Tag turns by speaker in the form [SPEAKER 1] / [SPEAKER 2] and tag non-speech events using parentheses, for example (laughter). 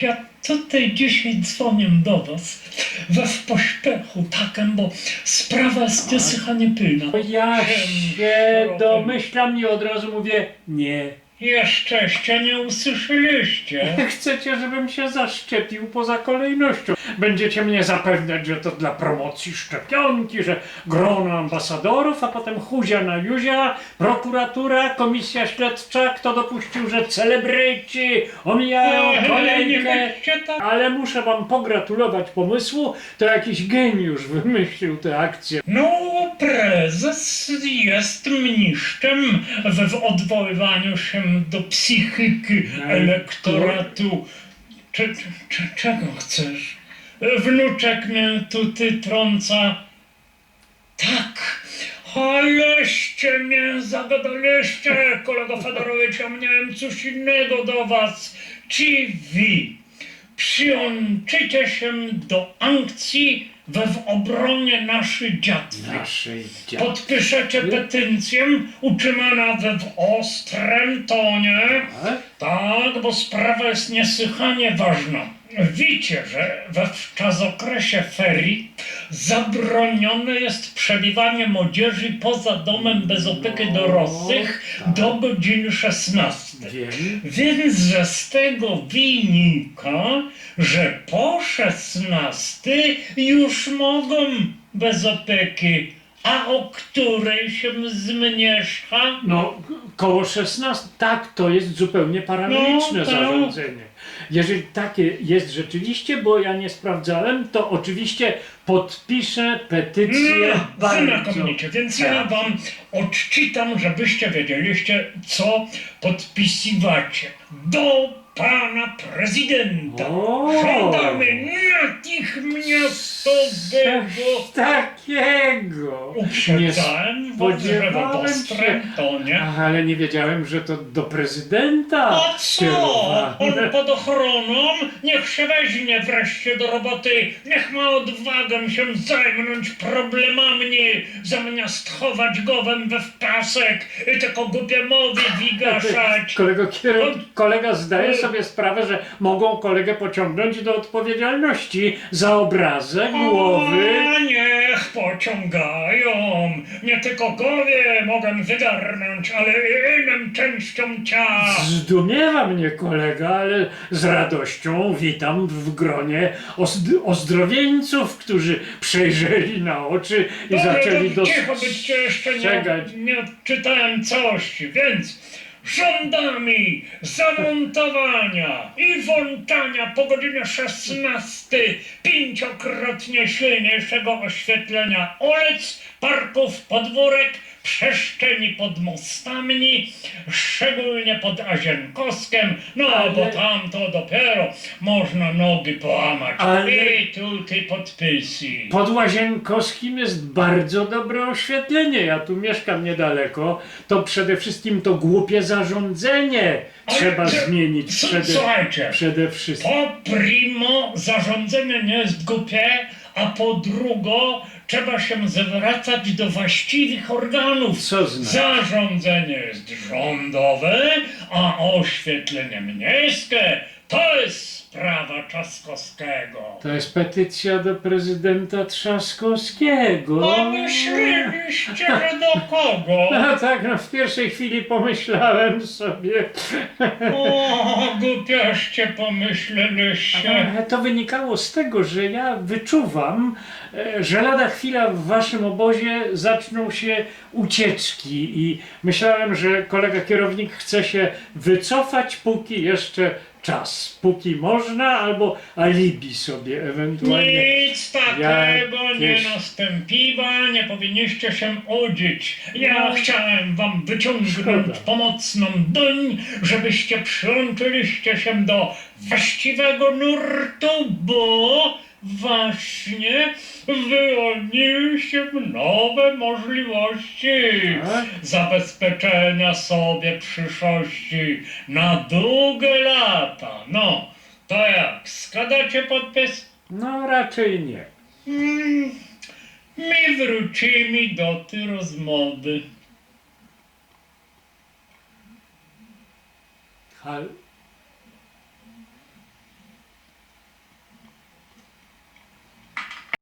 [SPEAKER 1] Ja tutaj dzisiaj dzwonię do was we w pośpiechu takem, bo sprawa jest niesłychanie pilna.
[SPEAKER 2] Ja się domyślam i od razu mówię nie.
[SPEAKER 1] Jeszczeście nie usłyszeliście. (laughs)
[SPEAKER 2] Chcecie, żebym się zaszczepił poza kolejnością. Będziecie mnie zapewniać, że to dla promocji szczepionki, że grono ambasadorów, a potem huzia na juzia, prokuratura, komisja śledcza, kto dopuścił, że celebryci omijają kolejkę. Ale muszę wam pogratulować pomysłu, to jakiś geniusz wymyślił tę akcję.
[SPEAKER 1] No, prezes jest mniszczem w, odwoływaniu się do psychiki elektoratu. Czy, czy, czy, czego chcesz? Wnuczek mnie tutaj trąca. Tak, aleście mnie zagadaliście, kolego Fedorowicz, ja miałem coś innego do was. Czy wy przyłączycie się do akcji we w obronie naszej dziatwy?
[SPEAKER 2] Naszej.
[SPEAKER 1] Podpiszecie petycję utrzymana we w ostrym tonie. Tak, bo sprawa jest niesłychanie ważna. Wiecie, że w czasokresie ferii zabronione jest przebywanie młodzieży poza domem bez opieki
[SPEAKER 2] No,
[SPEAKER 1] dorosłych
[SPEAKER 2] tak.
[SPEAKER 1] do godziny 16.
[SPEAKER 2] Wiem.
[SPEAKER 1] Więc że z tego wynika, że po 16 już mogą bez opieki, a o której się zmniejsza?
[SPEAKER 2] No, koło 16, tak, to jest zupełnie paranoiczne
[SPEAKER 1] No,
[SPEAKER 2] zarządzenie. Jeżeli takie jest rzeczywiście, bo ja nie sprawdzałem, to oczywiście podpiszę petycję bardzo.
[SPEAKER 1] znakomicie, więc ja
[SPEAKER 2] Tak.
[SPEAKER 1] wam odczytam, żebyście wiedzieliście, co podpisywacie. Do pana prezydenta
[SPEAKER 2] O!
[SPEAKER 1] żądamy natychmiastowego
[SPEAKER 2] Takiego!
[SPEAKER 1] Uprzedzałem was, że w
[SPEAKER 2] spodziewałem. Ach, ale nie wiedziałem, że to do prezydenta.
[SPEAKER 1] A co? On pod ochroną? Niech się weźmie wreszcie do roboty. Niech ma odwagę się zajmąć problemami, zamiast chować głowę we wpasek i tylko głupie mowy wygaszać. (laughs)
[SPEAKER 2] Kolego kolega zdaje sobie sprawę, że mogą kolegę pociągnąć do odpowiedzialności za obrazę głowy.
[SPEAKER 1] Niech pociągają. Nie tylko głowie mogę wygarnąć, ale i innym częściom ciała.
[SPEAKER 2] Zdumiewa mnie kolega, ale z radością witam w gronie ozdr- ozdrowieńców, którzy przejrzeli na oczy i zaczęli
[SPEAKER 1] Dobrze, Cicho byście jeszcze nie,
[SPEAKER 2] dostrzegać.
[SPEAKER 1] nie odczytałem całości, więc żądamy zamontowania i włączania po godzinie 16 pięciokrotnie silniejszego oświetlenia ulic, parków, podwórek, przestrzeni pod mostami, szczególnie pod Azienkowskiem, no
[SPEAKER 2] Ale-
[SPEAKER 1] bo tam to dopiero można nogi połamać.
[SPEAKER 2] Ale-
[SPEAKER 1] I tutaj podpisy.
[SPEAKER 2] Pod Łazienkowskim jest bardzo dobre oświetlenie. Ja tu mieszkam niedaleko. To przede wszystkim to głupie zarządzenie
[SPEAKER 1] Ale
[SPEAKER 2] trzeba zmienić.
[SPEAKER 1] S-
[SPEAKER 2] Przede,
[SPEAKER 1] Słuchajcie,
[SPEAKER 2] przede wszystkim.
[SPEAKER 1] po primo zarządzenie nie jest głupie, a po drugo trzeba się zwracać do właściwych organów.
[SPEAKER 2] Co znaczy?
[SPEAKER 1] Zarządzanie jest rządowe, a oświetlenie miejskie to jest sprawa Trzaskowskiego.
[SPEAKER 2] To jest petycja do prezydenta Trzaskowskiego.
[SPEAKER 1] A myśleliście, że do kogo? (laughs)
[SPEAKER 2] No tak, no w pierwszej chwili pomyślałem sobie.
[SPEAKER 1] O, głupioście pomyśleliście.
[SPEAKER 2] Ale to wynikało z tego, że ja wyczuwam, e, że lada chwila w waszym obozie zaczną się ucieczki i myślałem, że kolega kierownik chce się wycofać, póki jeszcze czas, póki można, albo alibi sobie ewentualnie.
[SPEAKER 1] Nic takiego nie nastąpiło, nie powinniście się udzić. Ja
[SPEAKER 2] No.
[SPEAKER 1] chciałem wam wyciągnąć
[SPEAKER 2] Szkoda.
[SPEAKER 1] pomocną doń, żebyście przyłączyliście się do właściwego nurtu, bo właśnie wyłoniły się nowe możliwości
[SPEAKER 2] Tak?
[SPEAKER 1] zabezpieczenia sobie przyszłości na długie lata. No, to jak, składacie podpis?
[SPEAKER 2] No raczej nie.
[SPEAKER 1] Mm, my wrócimy do tej rozmowy.
[SPEAKER 2] Hal,